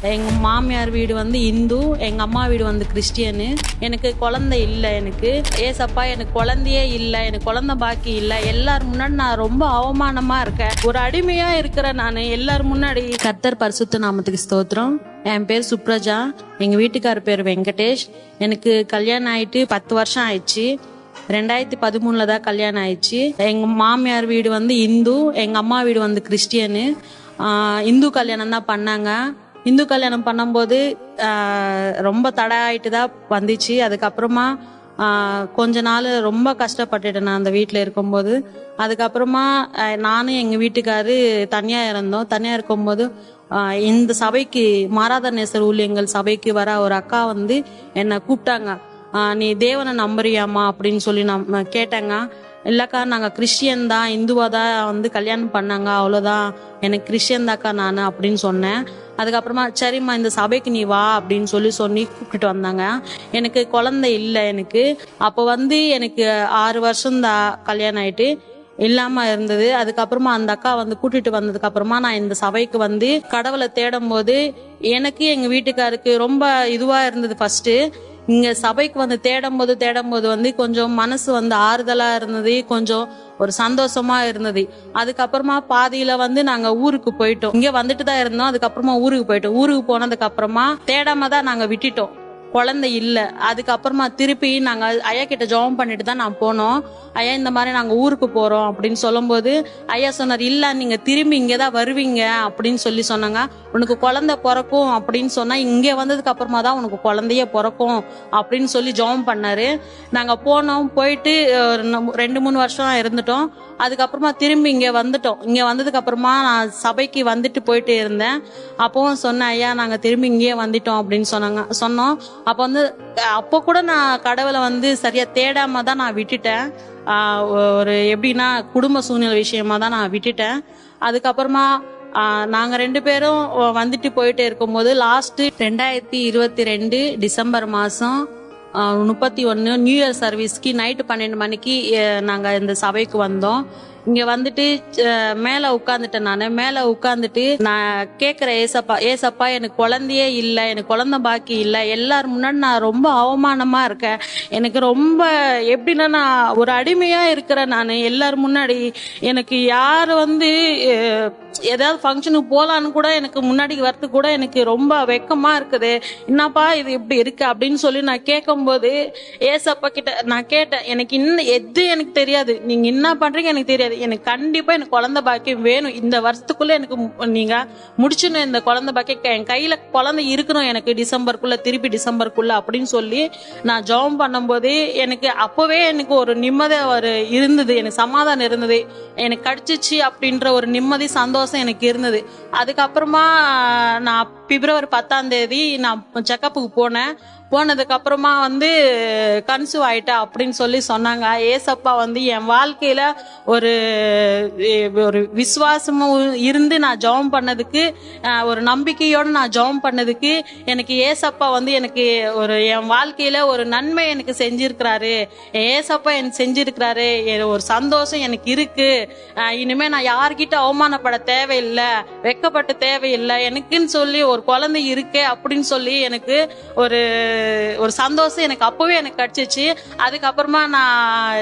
எங்க மாமியார் வீடு வந்து இந்து எங்க அம்மா வீடு வந்து கிறிஸ்டியனு. எனக்கு குழந்தை இல்லை எனக்கு. ஏசப்பா எனக்கு குழந்தையே இல்லை எனக்கு குழந்தை பாக்கி இல்லை. எல்லார் முன்னாடி நான் ரொம்ப அவமானமா இருக்கேன். ஒரு அடிமையா இருக்கிற நான். எல்லார் முன்னாடி. கர்த்தர் பரிசுத்த நாமத்துக்கு ஸ்தோத்திரம். என் பேர் சுப்ரஜா. எங்க வீட்டுக்கார பேர் வெங்கடேஷ். எனக்கு கல்யாணம் ஆயிட்டு பத்து வருஷம் ஆயிடுச்சு. ரெண்டாயிரத்தி பதிமூணுல தான் கல்யாணம் ஆயிடுச்சு. எங்க மாமியார் வீடு வந்து இந்து எங்க அம்மா வீடு வந்து கிறிஸ்டியனு. இந்து கல்யாணம் தான் பண்ணாங்க. இந்து கல்யாணம் பண்ணும்போது ரொம்ப தடை ஆயிட்டு தான் வந்துச்சு. அதுக்கப்புறமா கொஞ்ச நாள் ரொம்ப கஷ்டப்பட்டுட்டேன் நான் அந்த வீட்டில் இருக்கும்போது அதுக்கப்புறமா நானும் எங்கள் வீட்டுக்காரு தனியாக இருந்தோம். தனியாக இருக்கும்போது இந்த சபைக்கு மாராதநேசர் ஊழியங்கள் சபைக்கு வர ஒரு அக்கா வந்து என்னை கூப்பிட்டாங்க. நீ தேவனை நம்புறியாமா அப்படின்னு சொல்லி நம்ம கேட்டாங்க. இல்லைக்கா நாங்கள் கிறிஸ்டியன் தான் இந்துவாக தான் வந்து கல்யாணம் பண்ணாங்க. அவ்வளோதான் எனக்கு கிறிஸ்டியன் தாக்கா நான் அப்படின்னு சொன்னேன். அதுக்கப்புறமா சரிம்மா இந்த சபைக்கு நீ வா அப்படின்னு சொல்லி சொல்லி கூப்பிட்டுட்டு வந்தாங்க. எனக்கு குழந்தை இல்லை எனக்கு. அப்போ வந்து எனக்கு ஆறு வருஷம் தான் கல்யாணம் ஆயிட்டு இல்லாம இருந்தது. அதுக்கப்புறமா அந்த அக்கா வந்து கூட்டிட்டு வந்ததுக்கு அப்புறமா நான் இந்த சபைக்கு வந்து கடவுளை தேடும் போது எனக்கு எங்க வீட்டுக்காருக்கு ரொம்ப இதுவா இருந்தது ஃபர்ஸ்ட் இங்க சபைக்கு வந்து தேடும் போது தேடும் போது வந்து கொஞ்சம் மனசு வந்து ஆறுதலா இருந்தது கொஞ்சம் ஒரு சந்தோஷமா இருந்தது. அதுக்கப்புறமா பாதியில வந்து நாங்க ஊருக்கு போயிட்டோம். இங்க வந்துட்டு தான் இருந்தோம் அதுக்கப்புறமா ஊருக்கு போயிட்டோம். ஊருக்கு போனதுக்கு அப்புறமா தேடாம தான் நாங்க விட்டுட்டோம். குழந்தை இல்லை. அதுக்கப்புறமா திருப்பி நாங்கள் ஐயா கிட்ட ஜெபம் பண்ணிட்டு தான் நான் போனோம். ஐயா இந்த மாதிரி நாங்கள் ஊருக்கு போகிறோம் அப்படின்னு சொல்லும்போது ஐயா சொன்னார் இல்லை நீங்கள் திரும்பி இங்கே தான் வருவீங்க அப்படின்னு சொல்லி சொன்னாங்க. உனக்கு குழந்தை பிறக்கும் அப்படின்னு சொன்னால் இங்கே வந்ததுக்கு அப்புறமா தான் உனக்கு குழந்தைய பிறக்கும் அப்படின்னு சொல்லி ஜெபம் பண்ணாரு. நாங்கள் போனோம் போயிட்டு ரெண்டு மூணு வருஷம் இருந்துட்டோம். அதுக்கப்புறமா திரும்பி இங்கே வந்துட்டோம். இங்கே வந்ததுக்கு அப்புறமா நான் சபைக்கு வந்துட்டு போயிட்டு இருந்தேன். அப்பவும் சொன்னேன் ஐயா நாங்கள் திரும்பி இங்கேயே வந்துட்டோம் அப்படின்னு சொன்னாங்க சொன்னோம். அப்போ வந்து அப்போ கூட நான் கடவுளை வந்து சரியா தேடாம தான் நான் விட்டுட்டேன். ஒரு எப்படின்னா குடும்ப சூழ்நிலை விஷயமா தான் நான் விட்டுட்டேன். அதுக்கப்புறமா நாங்க ரெண்டு பேரும் வந்துட்டு போயிட்டே இருக்கும்போது லாஸ்ட் ரெண்டாயிரத்தி இருபத்தி ரெண்டு டிசம்பர் மாசம் முப்பத்தி ஒன்று நியூ இயர் சர்வீஸ்க்கு நைட்டு பன்னெண்டு மணிக்கு நாங்கள் இந்த சபைக்கு வந்தோம். இங்க வந்துட்டு மேல உட்காந்துட்டேன் நான். மேல உட்காந்துட்டு நான் கேக்குற ஏசப்பா ஏசப்பா எனக்கு குழந்தையே இல்லை எனக்கு குழந்தை பாக்கி இல்லை. எல்லார் முன்னாடி நான் ரொம்ப அவமானமா இருக்கேன். எனக்கு ரொம்ப எப்படின்னா நான் ஒரு அடிமையா இருக்கிறேன் நான். எல்லார் முன்னாடி எனக்கு யார் வந்து ஏதாவது ஃபங்க்ஷனுக்கு போகலான்னு கூட எனக்கு முன்னாடி வரது கூட எனக்கு ரொம்ப வெக்கமா இருக்குது. என்னப்பா இது இப்படி இருக்கு அப்படின்னு சொல்லி நான் கேட்கும்போது ஏசப்பா கிட்ட நான் கேட்டேன் எனக்கு இன்னும் எது எனக்கு தெரியாது. நீங்க என்ன பண்றீங்க எனக்கு தெரியாது. எனக்கு கண்டிப்பா எனக்கு குழந்தை பாக்கியம் வேணும். இந்த வருஷத்துக்குள்ள எனக்கு நீங்க முடிச்சிடணும் இந்த குழந்தை பாக்கியம் என் கையில குழந்தை இருக்கணும் எனக்கு டிசம்பருக்குள்ள திருப்பி டிசம்பருக்குள்ள அப்படின்னு சொல்லி நான் ஜபம் பண்ணும்போது எனக்கு அப்பவே எனக்கு ஒரு நிம்மதி ஒரு இருந்தது. எனக்கு சமாதானம் இருந்தது. எனக்கு கடிச்சிச்சு அப்படின்ற ஒரு நிம்மதி சந்தோஷம் எனக்கு இருந்தது. அதுக்கப்புறமா நான் பிப்ரவரி பத்தாம் தேதி நான் செக்கப்புக்கு போனேன். போனதுக்கு அப்புறமா வந்து கன்சூவ் ஆயிட்டா அப்படின்னு சொல்லி சொன்னாங்க. ஏசப்பா வந்து என் வாழ்க்கையில ஒரு ஒரு விசுவாசமும் இருந்து நான் ஜெபம் பண்ணதுக்கு ஒரு நம்பிக்கையோடு நான் ஜெபம் பண்ணதுக்கு எனக்கு ஏசப்பா வந்து எனக்கு ஒரு என் வாழ்க்கையில ஒரு நன்மை எனக்கு செஞ்சிருக்கிறாரு. ஏசப்பா எனக்கு செஞ்சிருக்கிறாரு. எ- ஒரு சந்தோஷம் எனக்கு இருக்கு. இனிமே நான் யார்கிட்ட அவமானப்பட தேவையில்லை வெக்கப்பட்ட தேவையில்லை எனக்குன்னு சொல்லி ஒரு குழந்தை இருக்கே அப்படின்னு சொல்லி எனக்கு ஒரு ஒரு சந்தோஷம் எனக்கு அப்பவே எனக்கு கிடைச்சிச்சு. அதுக்கப்புறமா நான்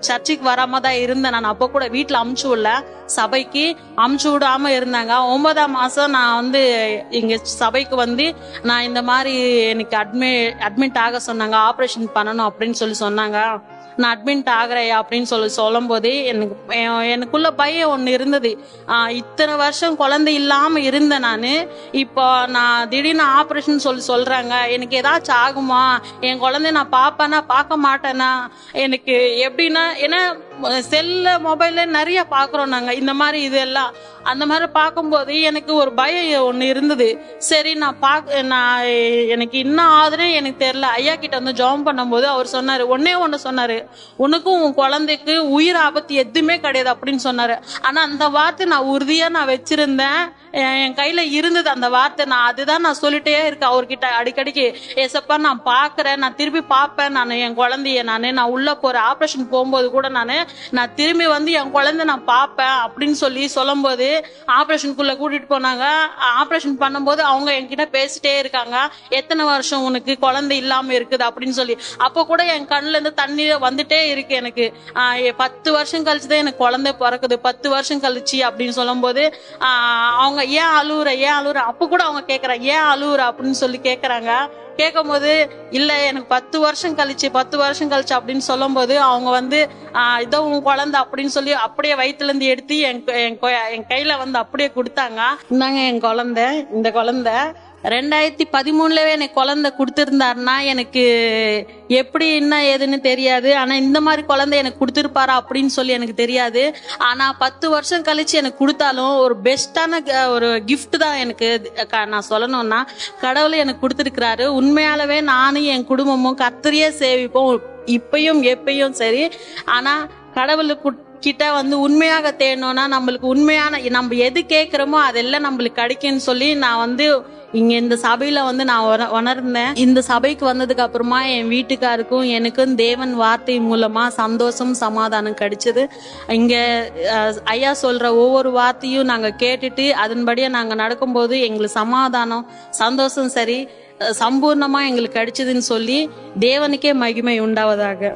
சர்ச்சுக்கு வராம தான் இருந்தேன். நான் அப்போ கூட வீட்டில் அமுச்சு விடல. சபைக்கு அமுச்சு விடாம இருந்தாங்க. ஒன்பதாம் மாசம் நான் வந்து இங்க சபைக்கு வந்து நான் இந்த மாதிரி எனக்கு அட்மி அட்மிட் ஆக சொன்னாங்க. ஆப்ரேஷன் பண்ணணும் அப்படின்னு சொல்லி சொன்னாங்க. நான் அட்மிட் ஆகுறையா அப்படின்னு சொல்லி சொல்லும் போது எனக்கு எனக்குள்ள பயம் ஒன்று இருந்தது. இத்தனை வருஷம் குழந்தை இல்லாம இருந்தேன் நான். இப்போ நான் திடீர்னு ஆப்ரேஷன் சொல்லி சொல்றாங்க. எனக்கு ஏதாச்சும் ஆகுமா? என் குழந்தைய நான் பார்ப்பேனா பார்க்க மாட்டேனா? எனக்கு எப்படின்னா ஏன்னா செல்ல மொபைல்ல நிறைய பார்க்குறோம் நாங்க. இந்த மாதிரி இதெல்லாம். அந்த மாதிரி பார்க்கும்போது எனக்கு ஒரு பயம் ஒன்று இருந்தது. சரி நான் பார்க்க நான் எனக்கு என்ன ஆகுதுன்னு எனக்கு தெரில ஐயா கிட்ட வந்து ஜாம் பண்ணும்போது அவர் சொன்னார் ஒன்னே ஒன்று சொன்னார். உனக்கும் உன் குழந்தைக்கு உயிர் ஆபத்து எதுவுமே கிடையாது அப்படின்னு சொன்னார். ஆனால் அந்த வார்த்தை நான் உறுதியாக நான் வச்சிருந்தேன். என் கையில் இருந்தது அந்த வார்த்தை. நான் அதுதான் நான் சொல்லிட்டே இருக்கேன் அவர்கிட்ட. அடிக்கடிக்கு ஏசப்பா நான் பார்க்குறேன். நான் திருப்பி பார்ப்பேன். நான் என் குழந்தைய நான் நான் உள்ளே போகிற ஆப்ரேஷன் போகும்போது கூட நான் நான் திரும்பி வந்து என் குழந்தை நான் பார்ப்பேன் அப்படின்னு சொல்லி சொல்லும்போது ஆப்ரேஷனுக்குள்ள கூட்டிட்டு போனாங்க. ஆப்ரேஷன் பண்ணும்போது அவங்க என்கிட்ட பேசிட்டே இருக்காங்க. எத்தனை வருஷம் உனக்கு குழந்தை இல்லாம இருக்குது அப்படின்னு சொல்லி. அப்போ கூட என் கண்ணுல இருந்து தண்ணீர் வந்துட்டே இருக்கு எனக்கு. ஆஹ் பத்து வருஷம் கழிச்சு தான் எனக்கு குழந்தை பிறக்குது. பத்து வருஷம் கழிச்சு அப்படின்னு சொல்லும்போது ஆஹ் அவங்க ஏன் அழுவுற ஏன் அழுவுற? அப்போ கூட அவங்க கேக்குறாங்க ஏன் அழுவுற அப்படின்னு சொல்லி கேட்கும் கேட்கும்போது இல்ல எனக்கு பத்து வருஷம் கழிச்சு பத்து வருஷம் கழிச்சு அப்படின்னு சொல்லும்போது அவங்க வந்து ஆஹ் இதோ உன் குழந்தை அப்படின்னு சொல்லி அப்படியே வயிற்றுல இருந்து எடுத்து என் என் கொ- என் கையில வந்து அப்படியே கொடுத்தாங்க. இந்தாங்க என் குழந்தை இந்த குழந்தை. ரெண்டாயிரத்தி பதிமூணுலவே எனக்கு குழந்தை கொடுத்துருந்தாருன்னா எனக்கு எப்படி என்ன ஏதுன்னு தெரியாது. ஆனால் இந்த மாதிரி குழந்தை எனக்கு கொடுத்துருப்பாரா அப்படின்னு சொல்லி எனக்கு தெரியாது. ஆனால் பத்து வருஷம் கழிச்சு எனக்கு கொடுத்தாலும் ஒரு பெஸ்ட்டான ஒரு கிஃப்ட் தான் எனக்கு நான் சொல்லணும்னா கடவுள் எனக்கு கொடுத்துருக்கிறாரு. உண்மையாலவே நானும் என் குடும்பமும் கத்திரியே சேவிப்போம். இப்பையும் எப்பயும் சரி. ஆனால் கடவுளுக்கு கிட்ட வந்து உண்மையாக தேடணும்னா நம்மளுக்கு உண்மையான நம்ம எது கேட்குறோமோ அதெல்லாம் நம்மளுக்கு கிடைக்கும்னு சொல்லி நான் வந்து இங்க இந்த சபையில வந்து நான் உணர்ந்தேன். இந்த சபைக்கு வந்ததுக்கு அப்புறமா என் வீட்டுக்காருக்கும் எனக்கும் தேவன் வார்த்தை மூலமா சந்தோஷம் சமாதானம் கிடைச்சது. இங்க ஐயா சொல்ற ஒவ்வொரு வார்த்தையும் நாங்க கேட்டுட்டு அதன்படியே நாங்க நடக்கும்போது எங்களுக்கு சமாதானம் சந்தோஷம் சரி சம்பூர்ணமா எங்களுக்கு கிடைச்சதுன்னு சொல்லி தேவனுக்கே மகிமை உண்டாவதாக.